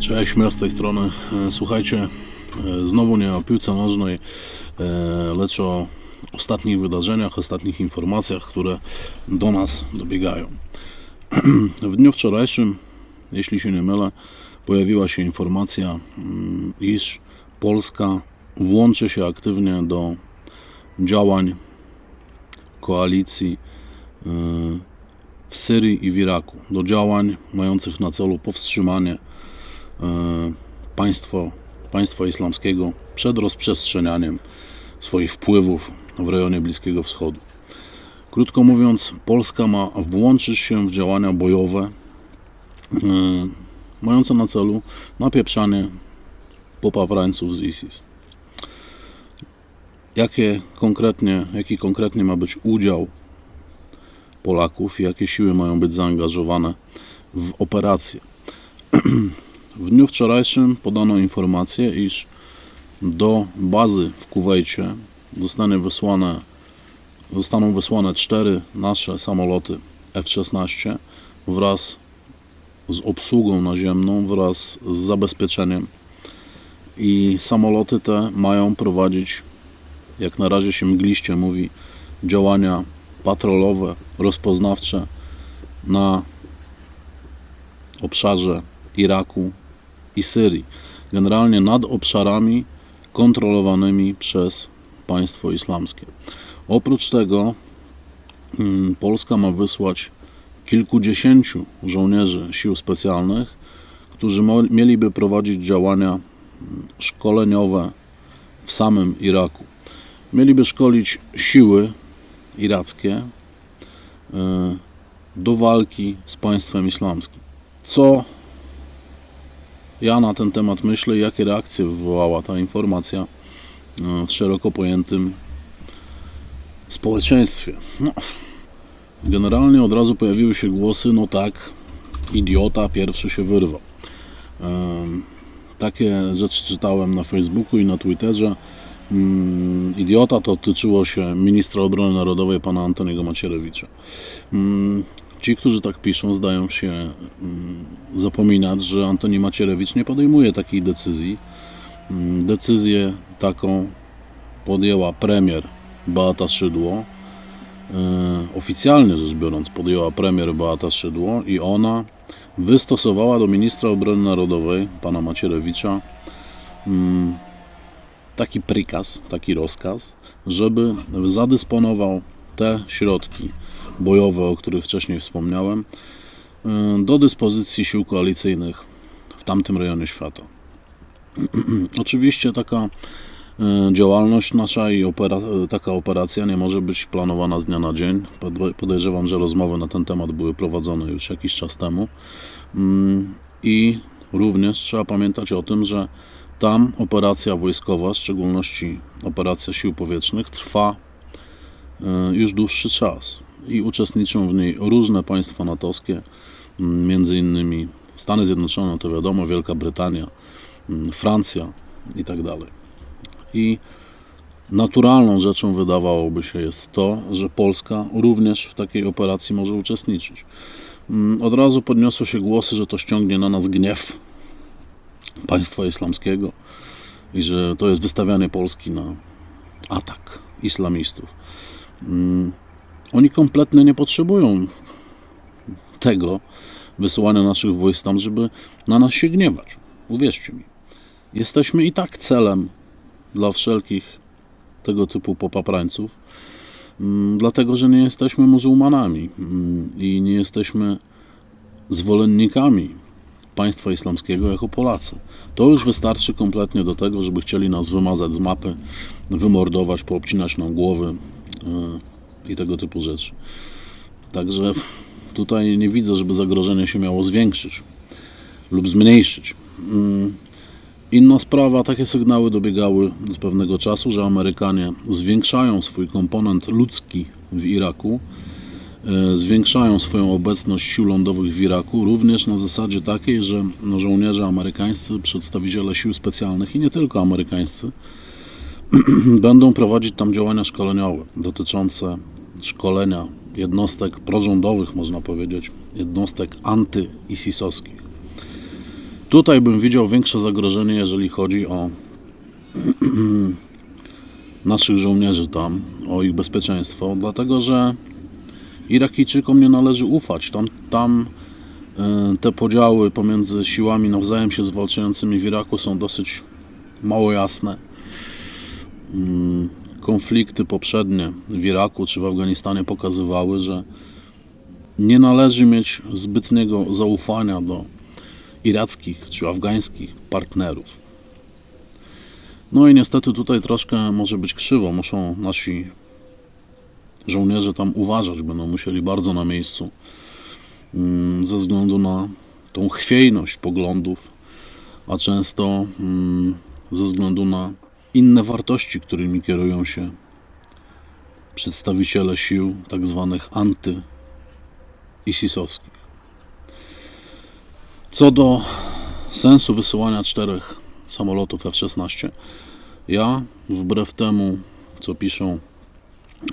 Cześć, miał z tej strony. E, Słuchajcie, e, znowu nie o piłce nożnej, e, lecz o ostatnich wydarzeniach, ostatnich informacjach, które do nas dobiegają. W dniu wczorajszym, jeśli się nie mylę, pojawiła się informacja, mm, iż Polska włączy się aktywnie do działań koalicji w Syrii i w Iraku, do działań mających na celu powstrzymanie państwo, państwa islamskiego przed rozprzestrzenianiem swoich wpływów w rejonie Bliskiego Wschodu. Krótko mówiąc, Polska ma włączyć się w działania bojowe e, mające na celu napieprzanie popawrańców z ISIS. Jakie konkretnie, jaki konkretnie ma być udział Polaków i jakie siły mają być zaangażowane w operację. W dniu wczorajszym podano informację, iż do bazy w Kuwejcie zostanie wysłane, zostaną wysłane cztery nasze samoloty F-16 wraz z obsługą naziemną, wraz z zabezpieczeniem. I samoloty te mają prowadzić, jak na razie się mgliście mówi, działania patrolowe, rozpoznawcze na obszarze Iraku i Syrii. Generalnie nad obszarami kontrolowanymi przez państwo islamskie. Oprócz tego mm, Polska ma wysłać kilkudziesięciu żołnierzy sił specjalnych, którzy mieliby prowadzić działania mm, szkoleniowe w samym Iraku. Mieliby szkolić siły irackie y, do walki z państwem islamskim. Co ja na ten temat myślę, jakie reakcje wywołała ta informacja y, w szeroko pojętym społeczeństwie. No, generalnie od razu pojawiły się głosy, no tak, idiota pierwszy się wyrwał. Ym, Takie rzeczy czytałem na Facebooku i na Twitterze. Mm, Idiota to tyczyło się ministra obrony narodowej pana Antoniego Macierewicza. Mm, Ci, którzy tak piszą, zdają się mm, zapominać, że Antoni Macierewicz nie podejmuje takiej decyzji. Mm, Decyzję taką podjęła premier Beata Szydło. E, Oficjalnie rzecz biorąc, podjęła premier Beata Szydło i ona wystosowała do ministra obrony narodowej, pana Macierewicza, mm, taki prikaz, taki rozkaz, żeby zadysponował te środki bojowe, o których wcześniej wspomniałem, do dyspozycji sił koalicyjnych w tamtym rejonie świata. Oczywiście taka y, działalność nasza i opera, taka operacja nie może być planowana z dnia na dzień. Pod- Podejrzewam, że rozmowy na ten temat były prowadzone już jakiś czas temu. Mm, I również trzeba pamiętać o tym, że tam operacja wojskowa, w szczególności operacja sił powietrznych, trwa e, już dłuższy czas i uczestniczą w niej różne państwa natowskie, między innymi Stany Zjednoczone, to wiadomo, Wielka Brytania, m, Francja i tak dalej. I naturalną rzeczą wydawałoby się jest to, że Polska również w takiej operacji może uczestniczyć. Mm, Od razu podniosły się głosy, że to ściągnie na nas gniew państwa islamskiego i że to jest wystawianie Polski na atak islamistów. Mm, Oni kompletnie nie potrzebują tego wysyłania naszych wojsk tam, żeby na nas się gniewać. Uwierzcie mi. Jesteśmy i tak celem dla wszelkich tego typu popaprańców, mm, dlatego że nie jesteśmy muzułmanami mm, i nie jesteśmy zwolennikami państwa islamskiego jako Polacy. To już wystarczy kompletnie do tego, żeby chcieli nas wymazać z mapy, wymordować, poobcinać nam głowy yy, i tego typu rzeczy. Także tutaj nie widzę, żeby zagrożenie się miało zwiększyć lub zmniejszyć. Mm, Inna sprawa, takie sygnały dobiegały od pewnego czasu, że Amerykanie zwiększają swój komponent ludzki w Iraku, e, zwiększają swoją obecność sił lądowych w Iraku, również na zasadzie takiej, że no, żołnierze amerykańscy, przedstawiciele sił specjalnych i nie tylko amerykańscy, będą prowadzić tam działania szkoleniowe dotyczące szkolenia jednostek prorządowych, można powiedzieć, jednostek anty-ISIS-owskich. Tutaj bym widział większe zagrożenie, jeżeli chodzi o naszych żołnierzy tam, o ich bezpieczeństwo, dlatego że Irakijczykom nie należy ufać. Tam, tam e, te podziały pomiędzy siłami nawzajem się zwalczającymi w Iraku są dosyć mało jasne. Konflikty poprzednie w Iraku czy w Afganistanie pokazywały, że nie należy mieć zbytniego zaufania do irackich czy afgańskich partnerów. No i niestety tutaj troszkę może być krzywo. Muszą nasi żołnierze tam uważać, będą musieli bardzo na miejscu mm, ze względu na tą chwiejność poglądów, a często mm, ze względu na inne wartości, którymi kierują się przedstawiciele sił tak zwanych anty-ISIS-owskich. Co do sensu wysyłania czterech samolotów F-16, ja wbrew temu, co piszą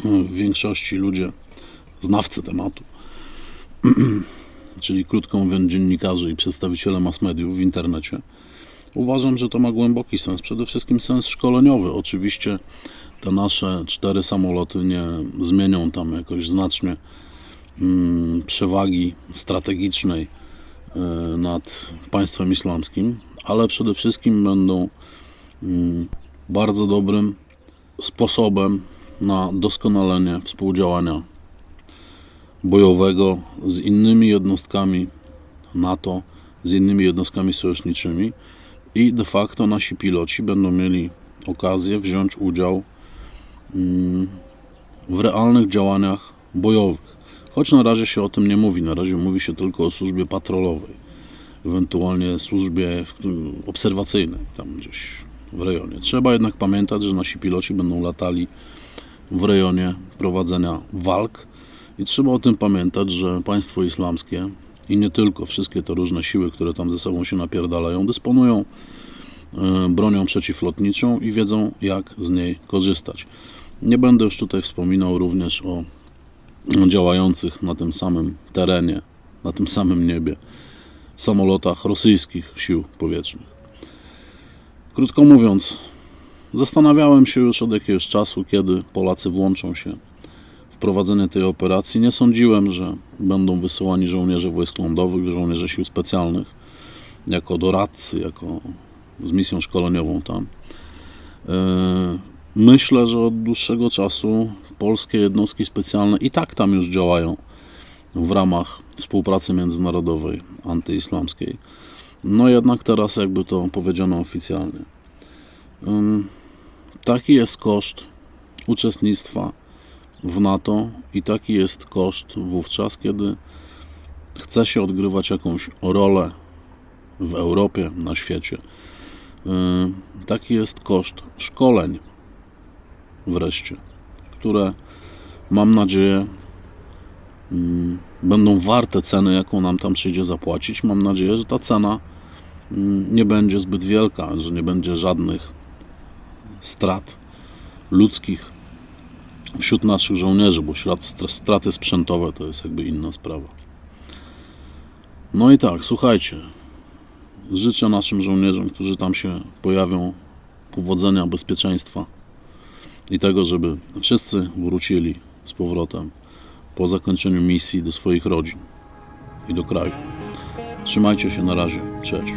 w większości ludzie, znawcy tematu, czyli krótko mówiąc dziennikarze i przedstawiciele mass mediów w internecie, uważam, że to ma głęboki sens. Przede wszystkim sens szkoleniowy. Oczywiście te nasze cztery samoloty nie zmienią tam jakoś znacznie mm, przewagi strategicznej e, nad państwem islamskim, ale przede wszystkim będą mm, bardzo dobrym sposobem na doskonalenie współdziałania bojowego z innymi jednostkami NATO, z innymi jednostkami sojuszniczymi i de facto nasi piloci będą mieli okazję wziąć udział mm, w realnych działaniach bojowych. Choć na razie się o tym nie mówi, na razie mówi się tylko o służbie patrolowej, ewentualnie służbie obserwacyjnej, tam gdzieś w rejonie. Trzeba jednak pamiętać, że nasi piloci będą latali w rejonie prowadzenia walk i trzeba o tym pamiętać, że państwo islamskie i nie tylko, wszystkie te różne siły, które tam ze sobą się napierdalają, dysponują e, bronią przeciwlotniczą i wiedzą, jak z niej korzystać. Nie będę już tutaj wspominał również o działających na tym samym terenie, na tym samym niebie samolotach rosyjskich sił powietrznych. Krótko mówiąc, zastanawiałem się już od jakiegoś czasu, kiedy Polacy włączą się w prowadzenie tej operacji. Nie sądziłem, że będą wysyłani żołnierze wojsk lądowych, żołnierze sił specjalnych, jako doradcy, jako z misją szkoleniową tam. E, Myślę, że od dłuższego czasu polskie jednostki specjalne i tak tam już działają w ramach współpracy międzynarodowej, antyislamskiej. No jednak teraz jakby to powiedziano oficjalnie. Taki jest koszt uczestnictwa w NATO i taki jest koszt wówczas, kiedy chce się odgrywać jakąś rolę w Europie, na świecie. Ym, Taki jest koszt szkoleń wreszcie, które mam nadzieję mm, będą warte ceny, jaką nam tam przyjdzie zapłacić. Mam nadzieję, że ta cena mm, nie będzie zbyt wielka, że nie będzie żadnych strat ludzkich wśród naszych żołnierzy, bo straty sprzętowe to jest jakby inna sprawa. No i tak, słuchajcie, życzę naszym żołnierzom, którzy tam się pojawią, powodzenia, bezpieczeństwa i tego, żeby wszyscy wrócili z powrotem po zakończeniu misji do swoich rodzin i do kraju. Trzymajcie się na razie. Cześć.